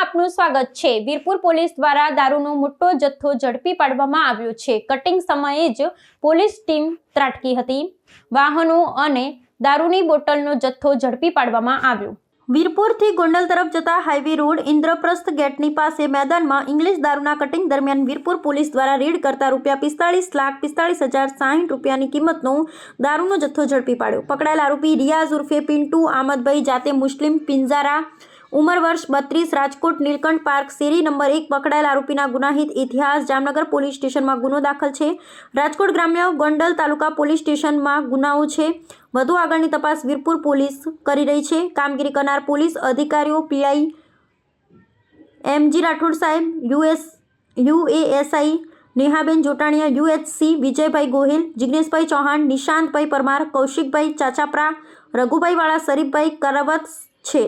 આપનું સ્વાગત છે. વીરપુર પોલીસ દ્વારા દારૂનો મોટો જથ્થો ઝડપી પાડવામાં આવ્યો છે. કટિંગ સમયે જ પોલીસ ટીમ ત્રાટકી હતી. વાહનો અને દારૂની બોટલનો જથ્થો ઝડપી પાડવામાં આવ્યો. વીરપુરથી ગોંડલ તરફ જતા હાઈવે રોડ ઇન્દ્રપ્રસ્થ ગેટની પાસે મેદાનમાં ઇંગ્લિશ દારૂના કટિંગ દરમિયાન વીરપુર પોલીસ દ્વારા રેડ કરતા રૂપિયા પિસ્તાળીસ લાખ પિસ્તાળીસ હજાર સાહીઠ રૂપિયાની કિંમતનો દારૂનો જથ્થો ઝડપી પાડ્યો. પકડાયેલ આરોપી રિયાઝ ઉર્ફે પિન્ટુ આમદભાઈ જાતે મુસ્લિમ પિંજારા ઉંમર વર્ષ બત્રીસ, રાજકોટ, નીલકંઠ પાર્ક, શેરી નંબર એક, પકડાયેલ આરોપીના ગુનાહિત ઇતિહાસ, જામનગર પોલીસ સ્ટેશનમાં ગુનો દાખલ છે. રાજકોટ ગ્રામ્ય ગોંડલ તાલુકા પોલીસ સ્ટેશનમાં ગુનાઓ છે. વધુ આગળની તપાસ વીરપુર પોલીસ કરી રહી છે. કામગીરી કરનાર પોલીસ અધિકારીઓ પીઆઈ એમજી રાઠોડ સાહેબ, US, UASI Nehaben Jotaniya, UHC Vijaybhai Gohil, Jigneshbhai Chauhan, Nishantbhai Parmar, Kaushikbhai ચાચાપરા, Raghubhai વાળા, શરીફભાઈ કરવત છે.